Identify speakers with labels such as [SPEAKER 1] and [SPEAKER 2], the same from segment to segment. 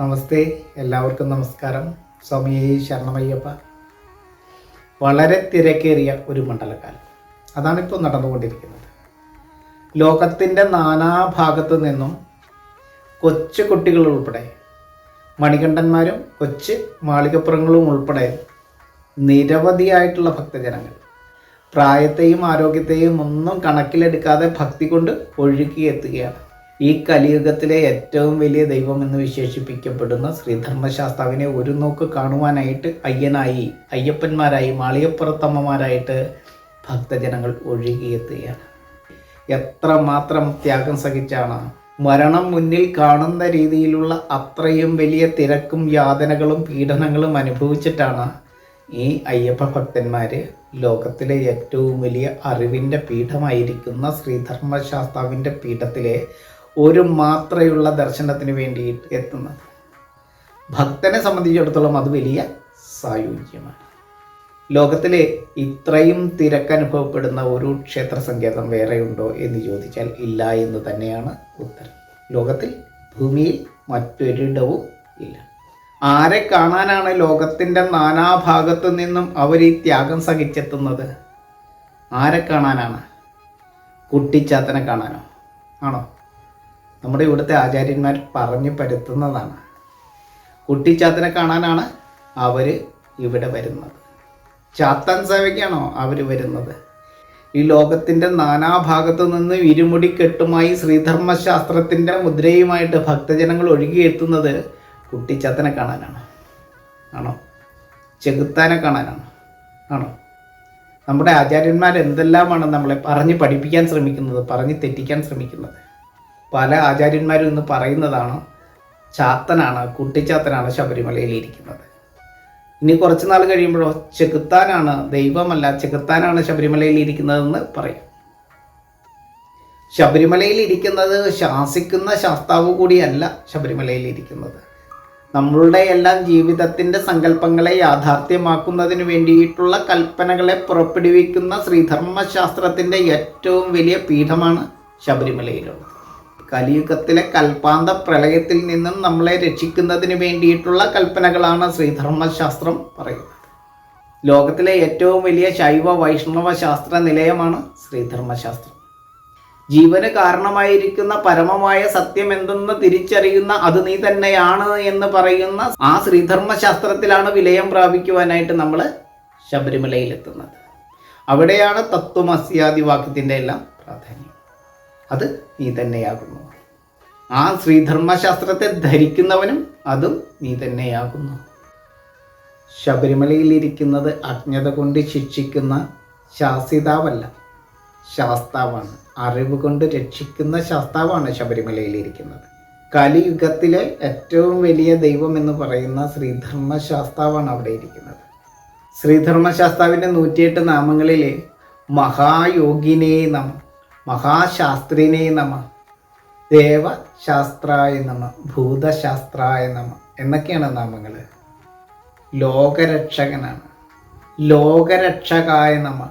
[SPEAKER 1] നമസ്തേ. എല്ലാവർക്കും നമസ്കാരം. സ്വാമിയെ ശരണമയ്യപ്പ. വളരെ തിരക്കേറിയ ഒരു മണ്ഡലകാലം. അതാണിപ്പോൾ നടന്നുകൊണ്ടിരിക്കുന്നത്. ലോകത്തിന്റെ നാനാഭാഗത്തു നിന്നും കൊച്ചു കുട്ടികൾ ഉൾപ്പെടെ മണികണ്ഠന്മാരും കൊച്ചു മാളികപ്പുറങ്ങളും ഉൾപ്പെടെ നിരവധിയായിട്ടുള്ള ഭക്തജനങ്ങൾ പ്രായത്തെയും ആരോഗ്യത്തെയും ഒന്നും കണക്കിലെടുക്കാതെ ഭക്തി കൊണ്ട് ഒഴുകിയെത്തുകയാണ്. ഈ കലിയുഗത്തിലെ ഏറ്റവും വലിയ ദൈവം എന്ന് വിശേഷിപ്പിക്കപ്പെടുന്ന ശ്രീധർമ്മശാസ്താവിനെ ഒരു നോക്ക് കാണുവാനായിട്ട് അയ്യനായി അയ്യപ്പന്മാരായി മാളിയപ്പുറത്തമ്മമാരായിട്ട് ഭക്തജനങ്ങൾ ഒഴുകിയെത്തുകയാണ്. എത്ര മാത്രം ത്യാഗം സഹിച്ചാണ് മരണം മുന്നിൽ കാണുന്ന രീതിയിലുള്ള അത്രയും വലിയ തിരക്കും യാതനകളും പീഡനങ്ങളും അനുഭവിച്ചിട്ടാണ് ഈ അയ്യപ്പ ഭക്തന്മാർ ലോകത്തിലെ ഏറ്റവും വലിയ അറിവിന്റെ പീഠമായിരിക്കുന്ന ശ്രീധർമ്മശാസ്താവിന്റെ പീഠത്തിലെ ഒരു മാത്രയുള്ള ദർശനത്തിന് വേണ്ടി എത്തുന്നത്. ഭക്തനെ സംബന്ധിച്ചിടത്തോളം അത് വലിയ സായുജ്യമാണ്. ലോകത്തിലെ ഇത്രയും തിരക്കനുഭവപ്പെടുന്ന ഒരു ക്ഷേത്ര സങ്കേതം വേറെയുണ്ടോ എന്ന് ചോദിച്ചാൽ ഇല്ല എന്ന് തന്നെയാണ് ഉത്തരം. ലോകത്തിൽ ഭൂമിയിൽ മറ്റൊരിടവും ഇല്ല. ആരെ കാണാനാണ് ലോകത്തിന്റെ നാനാഭാഗത്തു നിന്നും അവർ ഈ ത്യാഗം സഹിച്ചെത്തുന്നത്? ആരെ കാണാനാണ്? കുട്ടിച്ചാത്തനെ കാണാനോ? ആണോ? നമ്മുടെ ഇവിടുത്തെ ആചാര്യന്മാർ പറഞ്ഞു പരുത്തുന്നതാണ്. കുട്ടിച്ചാത്തനെ കാണാനാണ് അവർ ഇവിടെ വരുന്നത്. ചാത്തൻ സേവയ്ക്കാണോ അവർ വരുന്നത്? ഈ ലോകത്തിന്റെ നാനാഭാഗത്തു നിന്ന് ഇരുമുടി കെട്ടുമായി ശ്രീധർമ്മശാസ്ത്രത്തിന്റെ മുദ്രയുമായിട്ട് ഭക്തജനങ്ങൾ ഒഴുകിയെത്തുന്നത് കുട്ടിച്ചാത്തനെ കാണാനാണ്. ആണോ? ചെകുത്താനെ കാണാനാണ്. ആണോ? നമ്മുടെ ആചാര്യന്മാർ എന്തെല്ലാമാണ് നമ്മളെ പറഞ്ഞ് പഠിപ്പിക്കാൻ ശ്രമിക്കുന്നത് പറഞ്ഞ് തെറ്റിക്കാൻ ശ്രമിക്കുന്നത്? പല ആചാര്യന്മാരും ഇന്ന് പറയുന്നതാണ് ചാത്തനാണ് കുട്ടിച്ചാത്തനാണ് ശബരിമലയിൽ ഇരിക്കുന്നത്. ഇനി കുറച്ച് നാൾ കഴിയുമ്പോഴോ ചെകുത്താനാണ് ദൈവമല്ല ചെകുത്താനാണ് ശബരിമലയിൽ ഇരിക്കുന്നതെന്ന് പറയും. ശബരിമലയിൽ ഇരിക്കുന്നത് ശാസിക്കുന്ന ശാസ്താവ് കൂടിയല്ല ശബരിമലയിൽ ഇരിക്കുന്നത്. നമ്മളുടെ എല്ലാം ജീവിതത്തിന്റെ സങ്കല്പങ്ങളെ യാഥാർത്ഥ്യമാക്കുന്നതിന് വേണ്ടിയിട്ടുള്ള കൽപ്പനകളെ പുറപ്പെടുവിക്കുന്ന ശ്രീധർമ്മശാസ്ത്രത്തിന്റെ ഏറ്റവും വലിയ പീഠമാണ് ശബരിമലയിലുള്ളത്. കലിയുഗത്തിലെ കൽപ്പാന്ത പ്രളയത്തിൽ നിന്നും നമ്മളെ രക്ഷിക്കുന്നതിന് വേണ്ടിയിട്ടുള്ള കൽപ്പനകളാണ് ശ്രീധർമ്മശാസ്ത്രം പറയുന്നത്. ലോകത്തിലെ ഏറ്റവും വലിയ ശൈവ വൈഷ്ണവ ശാസ്ത്ര നിലയമാണ് ശ്രീധർമ്മശാസ്ത്രം. ജീവന് കാരണമായിരിക്കുന്ന പരമമായ സത്യം എന്തെന്ന് തിരിച്ചറിയുന്ന അത് നീ തന്നെയാണ് എന്ന് പറയുന്ന ആ ശ്രീധർമ്മശാസ്ത്രത്തിലാണ് വിലയം പ്രാപിക്കുവാനായിട്ട് നമ്മൾ ശബരിമലയിലെത്തുന്നത്. അവിടെയാണ് തത്വമസ്യാദി വാക്യത്തിന്റെ എല്ലാം പ്രാധാന്യം. അത് നീ തന്നെയാകുന്നു. ആ ശ്രീധർമ്മശാസ്ത്രത്തെ ധരിക്കുന്നവനും അതും നീ തന്നെയാകുന്നു. ശബരിമലയിലിരിക്കുന്നത് അജ്ഞത കൊണ്ട് ശിക്ഷിക്കുന്ന ശാസിതാവല്ല. ശാസ്താവാണ്. അറിവ് കൊണ്ട് രക്ഷിക്കുന്ന ശാസ്താവാണ് ശബരിമലയിലിരിക്കുന്നത് കലിയുഗത്തിലെ ഏറ്റവും വലിയ ദൈവം എന്ന് പറയുന്ന ശ്രീധർമ്മശാസ്താവാണ് അവിടെ ഇരിക്കുന്നത്. ശ്രീധർമ്മശാസ്താവിന്റെ നൂറ്റിയെട്ട് നാമങ്ങളിൽ മഹായോഗിനെ നമ മഹാശാസ്ത്രിനേ നമ ദേവശാസ്ത്രായ നമ ഭൂതശാസ്ത്രായ നമ എന്നൊക്കെയാണ് നാമങ്ങൾ ലോകരക്ഷകനാണ്. ലോകരക്ഷകായ നമ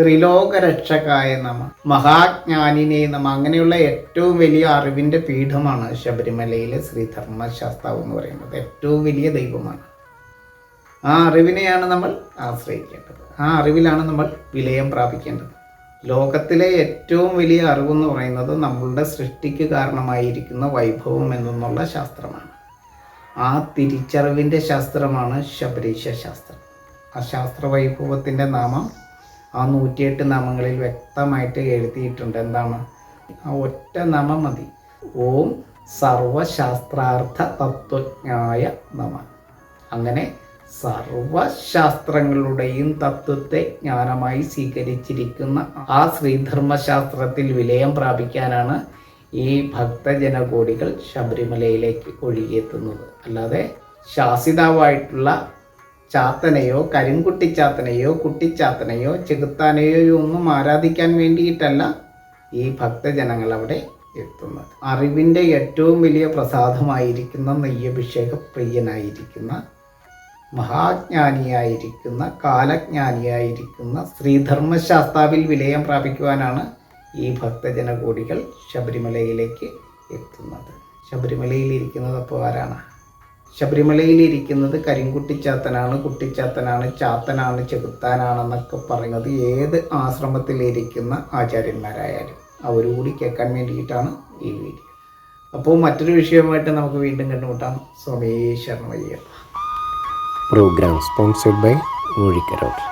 [SPEAKER 1] ത്രിലോകരക്ഷകായ നമ മഹാജ്ഞാനിനെ നമ അങ്ങനെയുള്ള ഏറ്റവും വലിയ അറിവിന്റെ പീഠമാണ് ശബരിമലയിലെ ശ്രീധർമ്മശാസ്താവ് എന്ന് പറയുന്നത്. ഏറ്റവും വലിയ ദൈവമാണ്. ആ അറിവിനെയാണ് നമ്മൾ ആശ്രയിക്കേണ്ടത്. ആ അറിവിലാണ് നമ്മൾ വിലയം പ്രാപിക്കേണ്ടത്. ലോകത്തിലെ ഏറ്റവും വലിയ അറിവെന്ന് പറയുന്നത് നമ്മളുടെ സൃഷ്ടിക്ക് കാരണമായിരിക്കുന്ന വൈഭവം എന്നുള്ള ശാസ്ത്രമാണ്. ആ തിരിച്ചറിവിന്റെ ശാസ്ത്രമാണ് ശബരീശ ശാസ്ത്രം. ആ ശാസ്ത്ര വൈഭവത്തിന്റെ നാമം ആ നൂറ്റിയെട്ട് നാമങ്ങളിൽ വ്യക്തമായിട്ട് എഴുതിയിട്ടുണ്ട്. എന്താണ്? ആ ഒറ്റ നാമം മതി. ഓം സർവശാസ്ത്രാർത്ഥ തത്വജ്ഞായ നമ. അങ്ങനെ സർവശാസ്ത്രങ്ങളുടെയും തത്വത്തെ ജ്ഞാനമായി സ്വീകരിച്ചിരിക്കുന്ന ആ ശ്രീധർമ്മശാസ്ത്രത്തിൽ വിലയം പ്രാപിക്കാനാണ് ഈ ഭക്തജനകോടികൾ ശബരിമലയിലേക്ക് ഒഴുകിയെത്തുന്നത്. അല്ലാതെ ശാസിതാവായിട്ടുള്ള ചാത്തനെയോ കരിങ്കുട്ടിച്ചാത്തനെയോ കുട്ടിച്ചാത്തനെയോ ചെകുത്താനെയോ ഒന്നും ആരാധിക്കാൻ വേണ്ടിയിട്ടല്ല ഈ ഭക്തജനങ്ങൾ അവിടെ എത്തുന്നത്. അറിവിന്റെ ഏറ്റവും വലിയ പ്രസാദമായിരിക്കുന്ന നെയ്യഭിഷേക പ്രിയനായിരിക്കുന്ന മഹാജ്ഞാനിയായിരിക്കുന്ന കാലജ്ഞാനിയായിരിക്കുന്ന ശ്രീധർമ്മശാസ്താവിൽ വിലയം പ്രാപിക്കുവാനാണ് ഈ ഭക്തജനകൂടികൾ ശബരിമലയിലേക്ക് എത്തുന്നത്. ശബരിമലയിലിരിക്കുന്നത് അപ്പോൾ ആരാണ്? ശബരിമലയിലിരിക്കുന്നത് കരിങ്കുട്ടിച്ചാത്തനാണ് കുട്ടിച്ചാത്തനാണ് ചാത്തനാണ് ചെകുത്താനാണെന്നൊക്കെ പറയുന്നത് ഏത് ആശ്രമത്തിലിരിക്കുന്ന ആചാര്യന്മാരായാലും. അവരുകൂടി കേൾക്കാൻ വേണ്ടിയിട്ടാണ് ഈ വീഡിയോ. അപ്പോൾ മറ്റൊരു വിഷയവുമായിട്ട് നമുക്ക് വീണ്ടും കണ്ടുമുട്ടാം. സ്വാമീ ശരണമയ്യപ്പ
[SPEAKER 2] പ്രോഗ്രാം സ്പോൺസർഡ് ബൈ ഊഴിക്കരോട്